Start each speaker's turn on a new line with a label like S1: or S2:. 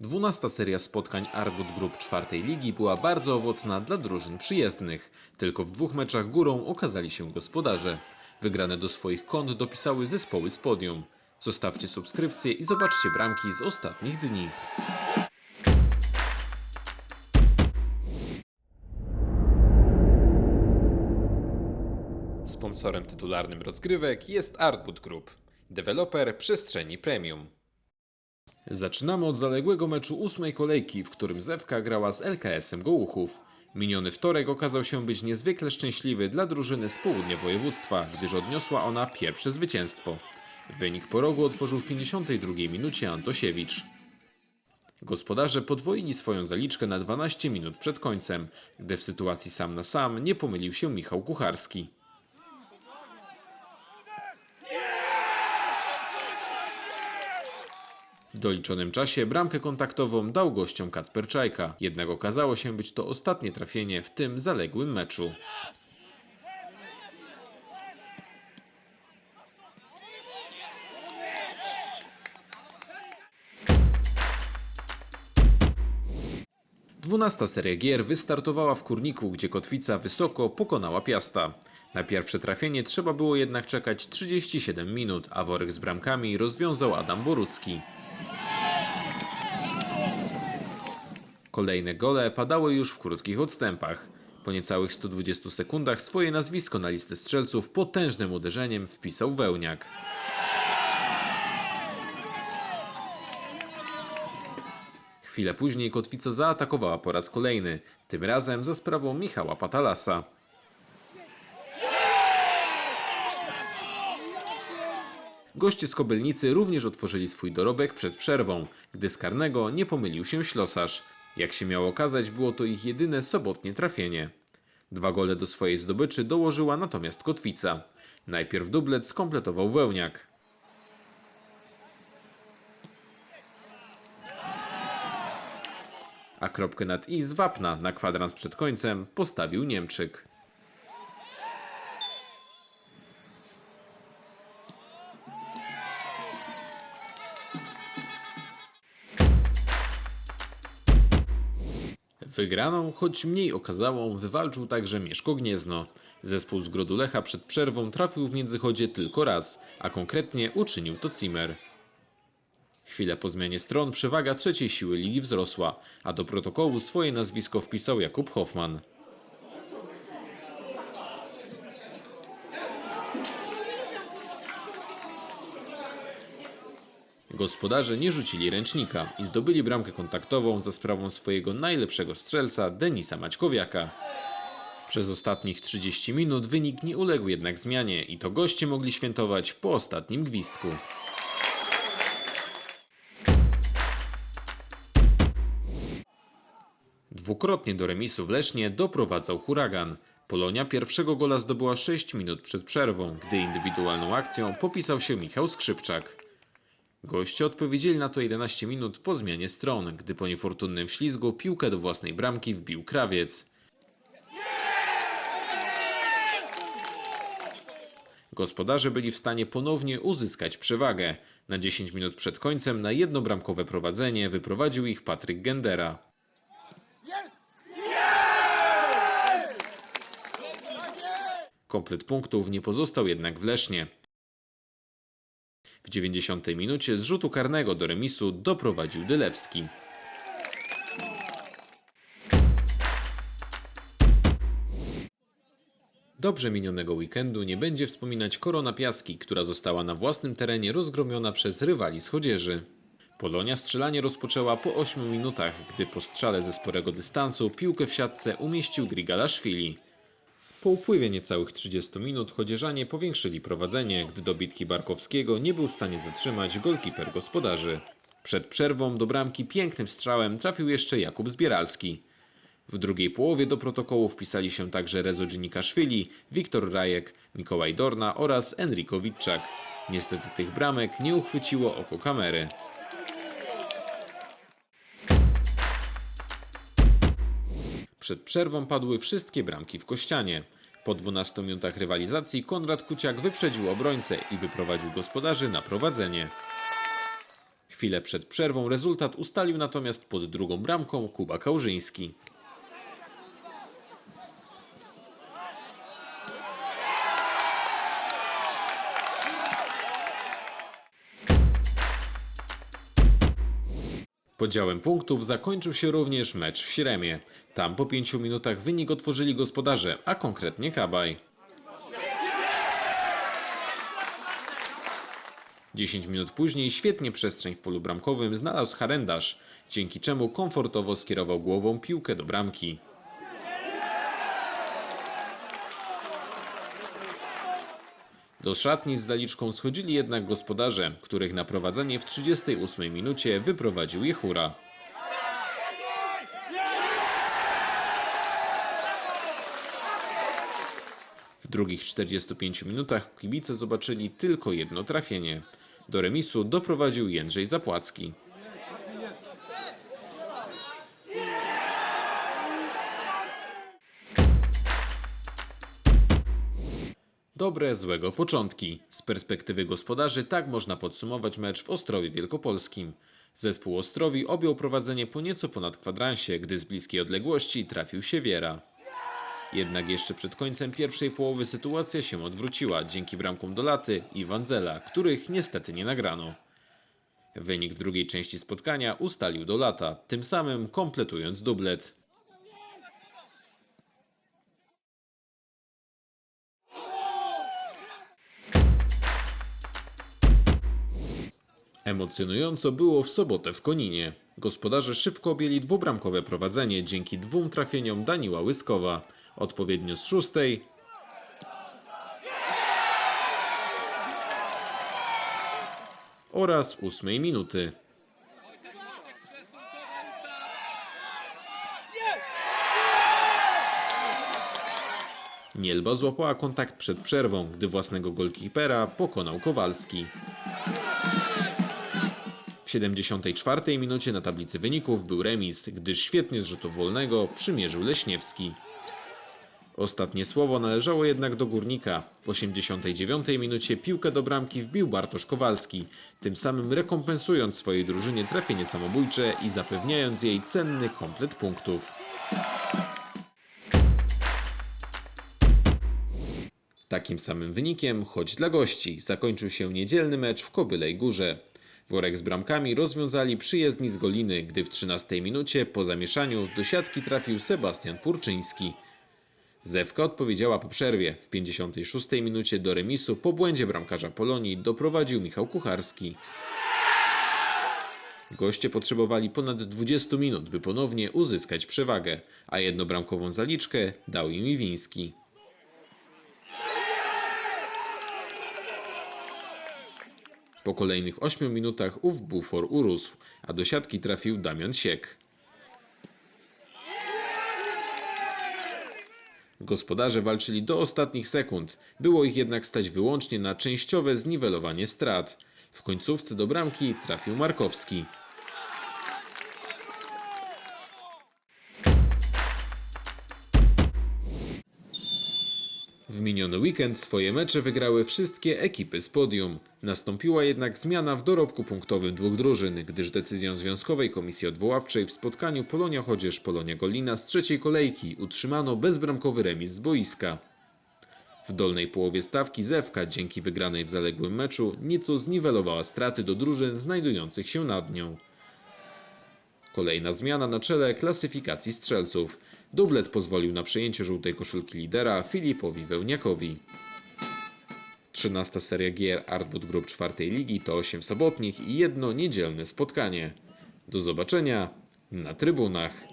S1: Dwunasta seria spotkań Argut Group czwartej ligi była bardzo owocna dla drużyn przyjezdnych. Tylko w dwóch meczach górą okazali się gospodarze. Wygrane do swoich kont dopisały zespoły z podium. Zostawcie subskrypcję i zobaczcie bramki z ostatnich dni. Sponsorem tytularnym rozgrywek jest Artboot Group, deweloper przestrzeni premium. Zaczynamy od zaległego meczu ósmej kolejki, w którym Zewka grała z LKS-em Gołuchów. Miniony wtorek okazał się być niezwykle szczęśliwy dla drużyny z południa województwa, gdyż odniosła ona pierwsze zwycięstwo. Wynik po rogu otworzył w 52 minucie Antosiewicz. Gospodarze podwoili swoją zaliczkę na 12 minut przed końcem, gdy w sytuacji sam na sam nie pomylił się Michał Kucharski. Doliczonym czasie bramkę kontaktową dał gościom Kacper Czajka, jednak okazało się być to ostatnie trafienie w tym zaległym meczu. Dwunasta seria gier wystartowała w Kurniku, gdzie Kotwica wysoko pokonała Piasta. Na pierwsze trafienie trzeba było jednak czekać 37 minut, a worek z bramkami rozwiązał Adam Borucki. Kolejne gole padały już w krótkich odstępach. Po niecałych 120 sekundach swoje nazwisko na listę strzelców potężnym uderzeniem wpisał Wełniak. Chwilę później Kotwica zaatakowała po raz kolejny, tym razem za sprawą Michała Patalasa. Goście z Kobylnicy również otworzyli swój dorobek przed przerwą, gdy z karnego nie pomylił się ślosarz. Jak się miało okazać, było to ich jedyne sobotnie trafienie. Dwa gole do swojej zdobyczy dołożyła natomiast Kotwica. Najpierw dublet skompletował Wełniak. A kropkę nad i z Wapna na kwadrans przed końcem postawił Niemczyk. Wygraną, choć mniej okazałą, wywalczył także Mieszko Gniezno. Zespół z Grodulecha przed przerwą trafił w międzychodzie tylko raz, a konkretnie uczynił to Zimmer. Chwilę po zmianie stron przewaga trzeciej siły ligi wzrosła, a do protokołu swoje nazwisko wpisał Jakub Hoffman. Gospodarze nie rzucili ręcznika i zdobyli bramkę kontaktową za sprawą swojego najlepszego strzelca Denisa Maćkowiaka. Przez ostatnich 30 minut wynik nie uległ jednak zmianie i to goście mogli świętować po ostatnim gwizdku. Dwukrotnie do remisu w Lesznie doprowadzał huragan. Polonia pierwszego gola zdobyła 6 minut przed przerwą, gdy indywidualną akcją popisał się Michał Skrzypczak. Goście odpowiedzieli na to 11 minut po zmianie stron, gdy po niefortunnym ślizgu piłkę do własnej bramki wbił krawiec. Gospodarze byli w stanie ponownie uzyskać przewagę. Na 10 minut przed końcem na jednobramkowe prowadzenie wyprowadził ich Patryk Gendera. Komplet punktów nie pozostał jednak w Lesznie. W 90 minucie z rzutu karnego do remisu doprowadził Dylewski. Dobrze minionego weekendu nie będzie wspominać Korona Piaski, która została na własnym terenie rozgromiona przez rywali z Chodzieży. Polonia strzelanie rozpoczęła po 8 minutach, gdy po strzale ze sporego dystansu piłkę w siatce umieścił Grigalaszwili. Po upływie niecałych 30 minut chodzieżanie powiększyli prowadzenie, gdy dobitki Barkowskiego nie był w stanie zatrzymać golkiper gospodarzy. Przed przerwą do bramki pięknym strzałem trafił jeszcze Jakub Zbieralski. W drugiej połowie do protokołu wpisali się także Rezo Dziennikaszwili, Wiktor Rajek, Mikołaj Dorna oraz Enrico Witczak. Niestety tych bramek nie uchwyciło oko kamery. Przed przerwą padły wszystkie bramki w Kościanie. Po 12 minutach rywalizacji Konrad Kuciak wyprzedził obrońcę i wyprowadził gospodarzy na prowadzenie. Chwilę przed przerwą rezultat ustalił natomiast pod drugą bramką Kuba Kałużyński. Podziałem punktów zakończył się również mecz w Śremie. Tam po pięciu minutach wynik otworzyli gospodarze, a konkretnie Kabaj. 10 minut później świetnie przestrzeń w polu bramkowym znalazł Harendasz, dzięki czemu komfortowo skierował głową piłkę do bramki. Do szatni z zaliczką schodzili jednak gospodarze, których na prowadzenie w 38 minucie wyprowadził Jechura. W drugich 45 minutach kibice zobaczyli tylko jedno trafienie. Do remisu doprowadził Jędrzej Zapłacki. Dobre, złego początki. Z perspektywy gospodarzy tak można podsumować mecz w Ostrowie Wielkopolskim. Zespół Ostrowi objął prowadzenie po nieco ponad kwadransie, gdy z bliskiej odległości trafił się Wiera. Jednak jeszcze przed końcem pierwszej połowy sytuacja się odwróciła dzięki bramkom Dolaty i Wanzela, których niestety nie nagrano. Wynik w drugiej części spotkania ustalił Dolata, tym samym kompletując dublet. Emocjonująco było w sobotę w Koninie. Gospodarze szybko objęli dwubramkowe prowadzenie dzięki dwóm trafieniom Daniła Łyskowa, odpowiednio z szóstej oraz ósmej minuty. Nielba złapała kontakt przed przerwą, gdy własnego golkipera pokonał Kowalski. W 74 minucie na tablicy wyników był remis, gdyż świetnie z rzutu wolnego przymierzył Leśniewski. Ostatnie słowo należało jednak do Górnika. W 89 minucie piłkę do bramki wbił Bartosz Kowalski, tym samym rekompensując swojej drużynie trafienie samobójcze i zapewniając jej cenny komplet punktów. Takim samym wynikiem, choć dla gości, zakończył się niedzielny mecz w Kobylej Górze. Worek z bramkami rozwiązali przyjezdni z Goliny, gdy w 13 minucie po zamieszaniu do siatki trafił Sebastian Purczyński. Zewka odpowiedziała po przerwie. W 56 minucie do remisu po błędzie bramkarza Polonii doprowadził Michał Kucharski. Goście potrzebowali ponad 20 minut, by ponownie uzyskać przewagę, a jednobramkową zaliczkę dał im Iwiński. Po kolejnych 8 minutach ów bufor urósł, a do siatki trafił Damian Siek. Gospodarze walczyli do ostatnich sekund, było ich jednak stać wyłącznie na częściowe zniwelowanie strat. W końcówce do bramki trafił Markowski. W miniony weekend swoje mecze wygrały wszystkie ekipy z podium. Nastąpiła jednak zmiana w dorobku punktowym dwóch drużyn, gdyż decyzją Związkowej Komisji Odwoławczej w spotkaniu Polonia Chodzież Polonia Golina z trzeciej kolejki utrzymano bezbramkowy remis z boiska. W dolnej połowie stawki Zewka dzięki wygranej w zaległym meczu nieco zniwelowała straty do drużyn znajdujących się nad nią. Kolejna zmiana na czele klasyfikacji strzelców. Dublet pozwolił na przejęcie żółtej koszulki lidera Filipowi Wełniakowi. 13 seria gier Artwood Group czwartej ligi to 8 sobotnich i jedno niedzielne spotkanie. Do zobaczenia na trybunach.